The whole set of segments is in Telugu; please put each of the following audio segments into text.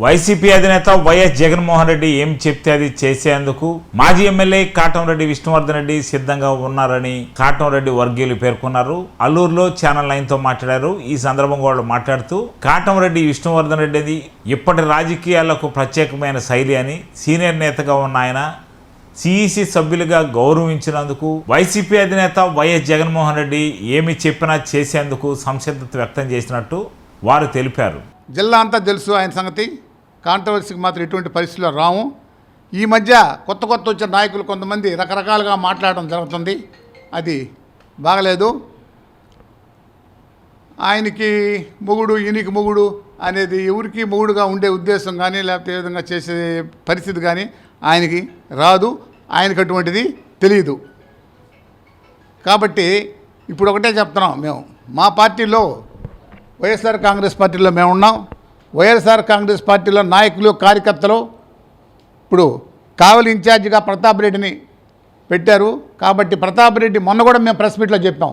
వైసీపీ అధినేత వైఎస్ జగన్మోహన్ రెడ్డి ఏం చెప్తే అది చేసేందుకు మాజీ ఎమ్మెల్యే కాటంరెడ్డి విష్ణువర్ధన్ రెడ్డి సిద్ధంగా ఉన్నారని కాటంరెడ్డి వర్గీయులు పేర్కొన్నారు. అల్లూరులో ఛానల్ నైన్తో మాట్లాడారు. ఈ సందర్భంగా వాళ్ళు మాట్లాడుతూ కాటంరెడ్డి విష్ణువర్ధన్ రెడ్డిది ఇప్పటి రాజకీయాలకు ప్రత్యేకమైన శైలి అని సీనియర్ నేతగా ఉన్న ఆయన సిఈసి సభ్యులుగా గౌరవించినందుకు వైసీపీ అధినేత వైఎస్ జగన్మోహన్ రెడ్డి ఏమి చెప్పినా చేసేందుకు సంసిద్ధత వ్యక్తం చేసినట్టు వారు తెలిపారు. జిల్లా అంతా తెలుసు ఆయన సంగతి. కాంట్రవర్సీకి మాత్రం ఎటువంటి పరిస్థితుల్లో రాము. ఈ మధ్య కొత్త కొత్త వచ్చిన నాయకులు కొంతమంది రకరకాలుగా మాట్లాడడం జరుగుతుంది. అది బాగలేదు. ఆయనకి మొగుడు ఈయనకి మొగుడు అనేది ఎవరికి మొగుడుగా ఉండే ఉద్దేశం కానీ లేకపోతే ఏ విధంగా చేసే పరిస్థితి కానీ ఆయనకి రాదు. ఆయనకు అటువంటిది తెలియదు కాబట్టి ఇప్పుడు ఒకటే చెప్తున్నాం మేము. మా పార్టీలో వైఎస్ఆర్ కాంగ్రెస్ పార్టీలో మేము ఉన్నాం వైఎస్ఆర్ కాంగ్రెస్ పార్టీలో నాయకులు కార్యకర్తలు ఇప్పుడు కావలి ఇన్ఛార్జిగా ప్రతాప్ రెడ్డిని పెట్టారు. కాబట్టి ప్రతాప్ రెడ్డి మొన్న కూడా మేము ప్రెస్ మీట్లో చెప్పాం.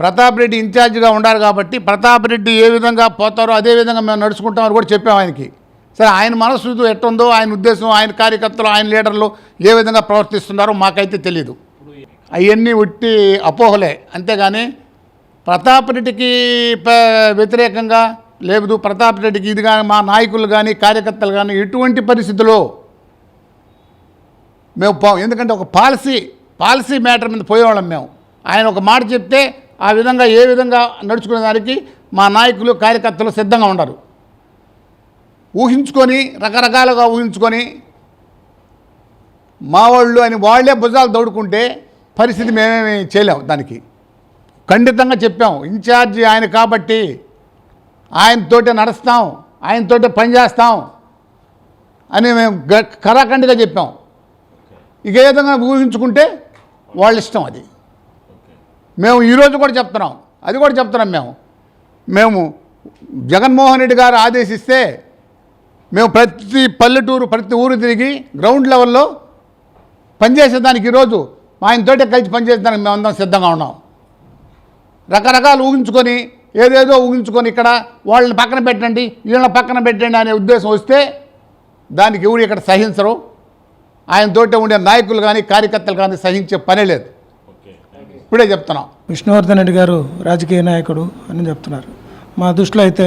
ప్రతాప్ రెడ్డి ఇన్ఛార్జిగా ఉండాలి కాబట్టి ప్రతాప్ రెడ్డి ఏ విధంగా పోతారో అదే విధంగా మేము నడుచుకుంటామని కూడా చెప్పాం ఆయనకి. సరే ఆయన మనసు ఎట్టుందో ఆయన ఉద్దేశం ఆయన కార్యకర్తలు ఆయన లీడర్లు ఏ విధంగా ప్రవర్తిస్తున్నారో మాకైతే తెలియదు అవన్నీ ఉట్టి అపోహలే. అంతేగాని ప్రతాప్ రెడ్డికి వ్యతిరేకంగా లేదు ప్రతాప్ రెడ్డికి ఇది కానీ మా నాయకులు కానీ కార్యకర్తలు కానీ ఎటువంటి పరిస్థితుల్లో మేము పో ఎందుకంటే ఒక పాలసీ పాలసీ మ్యాటర్ మీద పోయేవాళ్ళం మేము. ఆయన ఒక మాట చెప్తే ఆ విధంగా ఏ విధంగా నడుచుకునే దానికి మా నాయకులు కార్యకర్తలు సిద్ధంగా ఉండరు. ఊహించుకొని రకరకాలుగా ఊహించుకొని మా వాళ్ళు అని వాళ్ళే భుజాలు దౌడుకుంటే పరిస్థితి మేమేమి చేయలేము దానికి. ఖండితంగా చెప్పాం ఇన్ఛార్జి ఆయన కాబట్టి ఆయనతోటే నడుస్తాం ఆయనతోటే పనిచేస్తాం అని మేము కరాఖండిగా చెప్పాం. ఇక ఏ విధంగా ఊహించుకుంటే వాళ్ళ ఇష్టం అది. మేము ఈరోజు కూడా చెప్తున్నాం అది కూడా చెప్తున్నాం మేము. మేము జగన్మోహన్ రెడ్డి గారు ఆదేశిస్తే మేము ప్రతి పల్లెటూరు ప్రతి ఊరు తిరిగి గ్రౌండ్ లెవెల్లో పనిచేసేదానికి ఈరోజు ఆయనతోటే కలిసి పనిచేసేదానికి మేమందరం సిద్ధంగా ఉన్నాం. రకరకాలు ఊహించుకొని ఏదేదో ఊహించుకొని ఇక్కడ వాళ్ళని పక్కన పెట్టండి వీళ్ళని పక్కన పెట్టండి అనే ఉద్దేశం వస్తే దానికి ఎవరు ఇక్కడ సహించరు. ఆయనతోటే ఉండే నాయకులు కానీ కార్యకర్తలు కానీ సహించే పనే లేదు. ఇప్పుడే చెప్తున్నాం. విష్ణువర్ధన్ రెడ్డి గారు రాజకీయ నాయకుడు అని చెప్తున్నారు. మా దృష్టిలో అయితే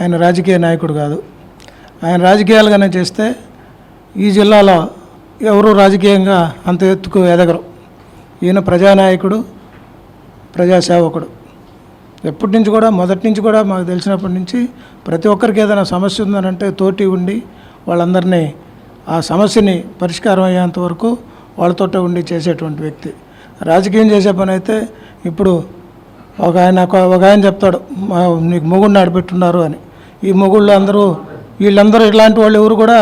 ఆయన రాజకీయ నాయకుడు కాదు. ఆయన రాజకీయాలుగానే చేస్తే ఈ జిల్లాలో ఎవరు రాజకీయంగా అంత ఎత్తుకు ఎదగరు. ఈయన ప్రజానాయకుడు ప్రజాసేవకుడు. ఎప్పటి నుంచి కూడా మొదటి నుంచి కూడా మాకు తెలిసినప్పటి నుంచి ప్రతి ఒక్కరికి ఏదైనా సమస్య ఉందనంటే తోటి ఉండి వాళ్ళందరినీ ఆ సమస్యని పరిష్కారం అయ్యేంత వరకు వాళ్ళతోటే ఉండి చేసేటువంటి వ్యక్తి. రాజకీయం చేసే పని అయితే ఇప్పుడు ఒక ఆయన ఒక ఆయన చెప్తాడు మా నీకు మొగుడిని ఆడబెట్టున్నారు అని. ఈ మొగుళ్ళు అందరూ వీళ్ళందరూ ఇలాంటి వాళ్ళు ఎవరు కూడా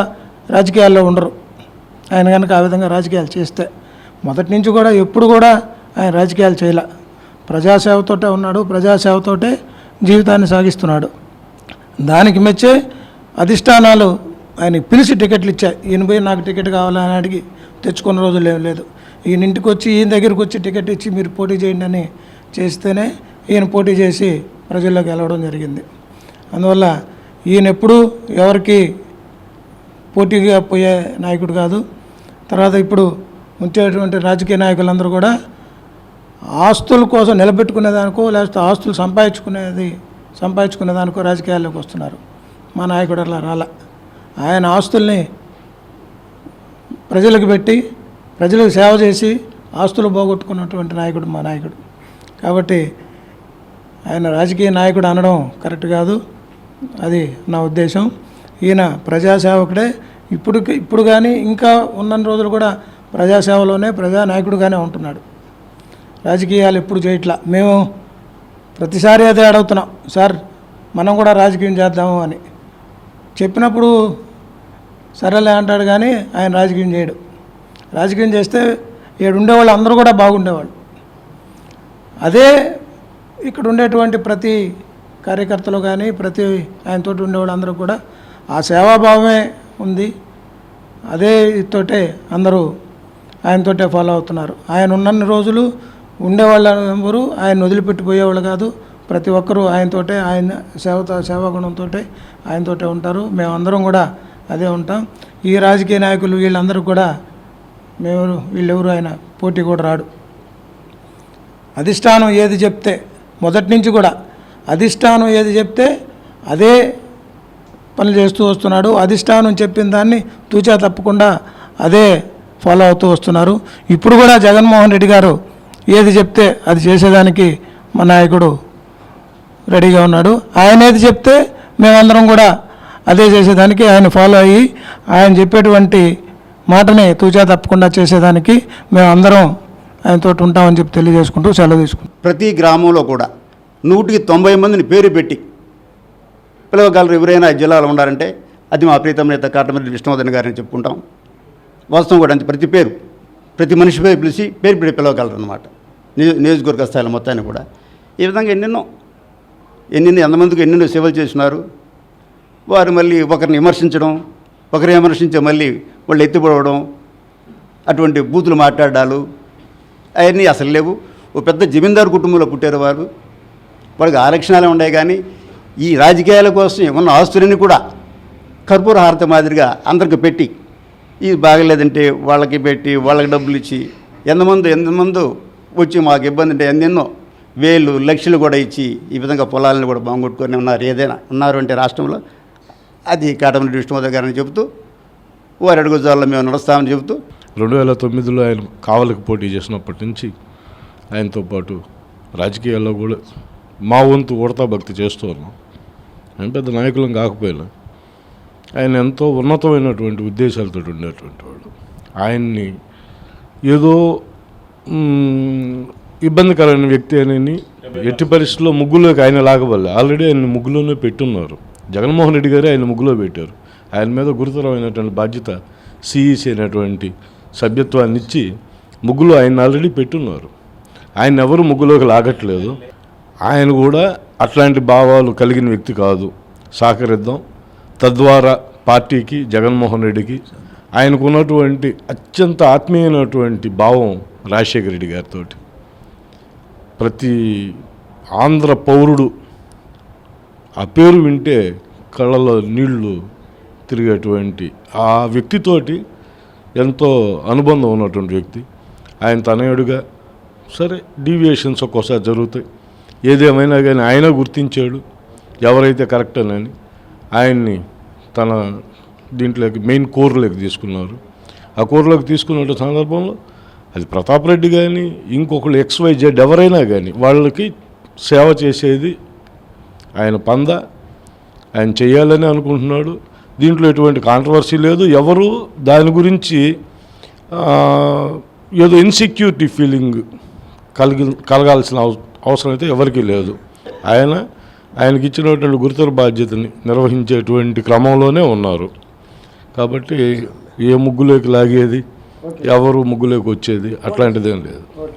రాజకీయాల్లో ఉండరు. ఆయన కనుక ఆ విధంగా రాజకీయాలు చేస్తే మొదటి నుంచి కూడా ఎప్పుడు కూడా ఆయన రాజకీయాలు చేయలే. ప్రజాసేవతోటే ఉన్నాడు ప్రజాసేవతోటే జీవితాన్ని సాగిస్తున్నాడు. దానికి మెచ్చే అధిష్టానాలు ఆయన పిలిచి టికెట్లు ఇచ్చాయి. ఈయన పోయి నాకు టికెట్ కావాలని అడిగి తెచ్చుకున్న రోజులు ఏం లేదు. ఈయన ఇంటికి వచ్చి ఈయన దగ్గరికి వచ్చి టికెట్ ఇచ్చి మీరు పోటీ చేయండి అని చేస్తేనే ఈయన పోటీ చేసి ప్రజల్లోకి వెళ్ళడం జరిగింది. అందువల్ల ఈయన ఎప్పుడూ ఎవరికి పోటీగా పోయే నాయకుడు కాదు. తర్వాత ఇప్పుడు ఉంచేటువంటి రాజకీయ నాయకులందరూ కూడా ఆస్తుల కోసం నిలబెట్టుకునేదానికో లేకపోతే ఆస్తులు సంపాదించుకునేది సంపాదించుకునేదానికో రాజకీయాల్లోకి వస్తున్నారు. మా నాయకుడు అలా రాల. ఆయన ఆస్తుల్ని ప్రజలకు పెట్టి ప్రజలకు సేవ చేసి ఆస్తులు పోగొట్టుకున్నటువంటి నాయకుడు మా నాయకుడు. కాబట్టి ఆయన రాజకీయ నాయకుడు అనడం కరెక్ట్ కాదు. అది నా ఉద్దేశం. ఈయన ప్రజాసేవకుడే. ఇప్పుడు ఇప్పుడు కానీ ఇంకా ఉన్న రోజులు కూడా ప్రజాసేవలోనే ప్రజానాయకుడుగానే ఉంటున్నాడు. రాజకీయాలు ఎప్పుడు చేయట్లా. మేము ప్రతిసారి అదే అడుగుతున్నాం. సార్ మనం కూడా రాజకీయం చేద్దాము అని. చెప్పినప్పుడు సరేలే అంటాడు కానీ ఆయన రాజకీయం చేయడు. రాజకీయం చేస్తే ఇక్కడ ఉండేవాళ్ళు అందరూ కూడా బాగుండేవాళ్ళు. అదే ఇక్కడ ఉండేటువంటి ప్రతి కార్యకర్తలు కానీ ప్రతి ఆయనతోటి ఉండేవాళ్ళు అందరూ కూడా ఆ సేవాభావమే ఉంది. అదే తోటే అందరూ ఆయనతోటే ఫాలో అవుతున్నారు. ఆయన ఉన్నన్ని రోజులు ఉండేవాళ్ళు ఎవరు ఆయన వదిలిపెట్టిపోయేవాళ్ళు కాదు. ప్రతి ఒక్కరూ ఆయనతోటే ఆయన సేవతో సేవాగుణంతో ఆయనతోటే ఉంటారు. మేమందరం కూడా అదే ఉంటాం. ఈ రాజకీయ నాయకులు వీళ్ళందరూ కూడా మేము వీళ్ళెవరు ఆయన పోటీ కూడా రాడు. అధిష్టానం ఏది చెప్తే మొదటి నుంచి కూడా అధిష్టానం ఏది చెప్తే అదే పనులు చేస్తూ వస్తున్నాడు. అధిష్టానం చెప్పిన దాన్ని తూచా తప్పకుండా అదే ఫాలో అవుతూ వస్తున్నారు. ఇప్పుడు కూడా జగన్మోహన్ రెడ్డి గారు ఏది చెప్తే అది చేసేదానికి మా నాయకుడు రెడీగా ఉన్నాడు. ఆయన ఏది చెప్తే మేమందరం కూడా అదే చేసేదానికి ఆయన ఫాలో అయ్యి ఆయన చెప్పేటువంటి మాటని తూచా తప్పకుండా చేసేదానికి మేమందరం ఆయనతో ఉంటామని చెప్పి తెలియజేసుకుంటూ సెలవు తీసుకుంటాం ప్రతి గ్రామంలో కూడా నూటికి తొంభై మందిని పేరు పెట్టి పిలవగలరు ఎవరైనా జిల్లాలో ఉండాలంటే అది మా ప్రీతం నేత కాటమరెడ్డి విష్ణువర్ధన్ గారిని చెప్పుకుంటాం. వాస్తవం కూడా అంతే. ప్రతి పేరు ప్రతి మనిషి పేరు పిలిచి పేరు పిడి పిలవగలరు అనమాట నియోజకవర్గ స్థాయిలో మొత్తాన్ని కూడా. ఈ విధంగా ఎన్నెన్నో ఎన్నెన్నో ఎంతమందికి ఎన్నెన్నో సేవలు చేసినారు వారు మళ్ళీ ఒకరిని విమర్శించడం ఒకరిని విమర్శించే మళ్ళీ వాళ్ళు ఎత్తిపడవడం అటువంటి బూతులు మాట్లాడాలు అవన్నీ అసలు లేవు. ఓ పెద్ద జమీందారు కుటుంబంలో పుట్టారు వారు. వాళ్ళకి ఆరక్షణాలే ఉన్నాయి కానీ ఈ రాజకీయాల కోసం ఉన్న ఆస్తులని కూడా కర్పూర హారత మాదిరిగా అందరికి పెట్టి ఇది బాగలేదంటే వాళ్ళకి పెట్టి వాళ్ళకి డబ్బులు ఇచ్చి ఎంతమంది ఎంతమంది వచ్చి మాకు ఇబ్బంది అంటే ఎన్నెన్నో వేలు లక్షలు కూడా ఇచ్చి ఈ విధంగా పొలాలను కూడా బాగుంట్టుకొని ఉన్నారు. ఏదైనా ఉన్నారు అంటే రాష్ట్రంలో అది కాటమరెడ్డి విష్ణువర్ధన్ గారని చెబుతూ వారి అడుగుజాల్లో మేము నడుస్తామని చెబుతూ రెండు వేల తొమ్మిదిలో ఆయన కావలకు పోటీ చేసినప్పటి నుంచి ఆయనతో పాటు రాజకీయాల్లో కూడా మా వంతు ఉడతా భక్తి చేస్తూ ఉన్నాం. ఆయన పెద్ద నాయకులం కాకపోయినా ఆయన ఎంతో ఉన్నతమైనటువంటి ఉద్దేశాలతో ఉండేటువంటి వాడు. ఆయన్ని ఏదో ఇబ్బందికరమైన వ్యక్తి అని ఎట్టి పరిస్థితుల్లో ముగ్గులోకి ఆయన లాగబల్లే ఆల్రెడీ ఆయన ముగ్గులోనే పెట్టున్నారు. జగన్మోహన్ రెడ్డి గారే ఆయన ముగ్గులో పెట్టారు. ఆయన మీద గురుతరమైనటువంటి బాధ్యత సిఈసి అయినటువంటి సభ్యత్వాన్ని ఇచ్చి ముగ్గులో ఆయన ఆల్రెడీ పెట్టున్నారు. ఆయన ఎవరు ముగ్గులోకి లాగట్లేదు. ఆయన కూడా అట్లాంటి భావాలు కలిగిన వ్యక్తి కాదు. సహకరిద్దాం. తద్వారా పార్టీకి జగన్మోహన్ రెడ్డికి ఆయనకు ఉన్నటువంటి అత్యంత ఆత్మీయమైనటువంటి భావం రాజశేఖర రెడ్డి గారితో ప్రతి ఆంధ్ర పౌరుడు ఆ పేరు వింటే కళ్ళలో నీళ్ళు తిరిగేటువంటి ఆ వ్యక్తితోటి ఎంతో అనుబంధం ఉన్నటువంటి వ్యక్తి. ఆయన తనయుడుగా సరే డీవియేషన్స్ ఒక్కోసారి జరుగుతాయి. ఏదేమైనా కానీ ఆయన గుర్తించాడు. ఎవరైతే కరెక్ట్ అని ఆయన్ని తన దీంట్లోకి మెయిన్ కోర్లోకి తీసుకున్నారు. ఆ కోర్లోకి తీసుకున్న సందర్భంలో అది ప్రతాప్ రెడ్డి కానీ ఇంకొకళ్ళు ఎక్స్వై జెడ్ ఎవరైనా కానీ వాళ్ళకి సేవ చేసేది ఆయన పంద. ఆయన చేయాలని అనుకుంటున్నాడు. దీంట్లో ఎటువంటి కాంట్రవర్సీ లేదు. ఎవరు దాని గురించి ఏదో ఇన్సెక్యూరిటీ ఫీలింగ్ కలిగి కలగాల్సిన అవసరం అయితే ఎవరికీ లేదు. ఆయన ఆయనకి ఇచ్చినటువంటి గురుతర బాధ్యతని నిర్వహించేటువంటి క్రమంలోనే ఉన్నారు. కాబట్టి ఏ ముగ్గులోకి లాగేది? ఎవరు ముగ్గులోకి వచ్చేది? అట్లాంటిదేం లేదు.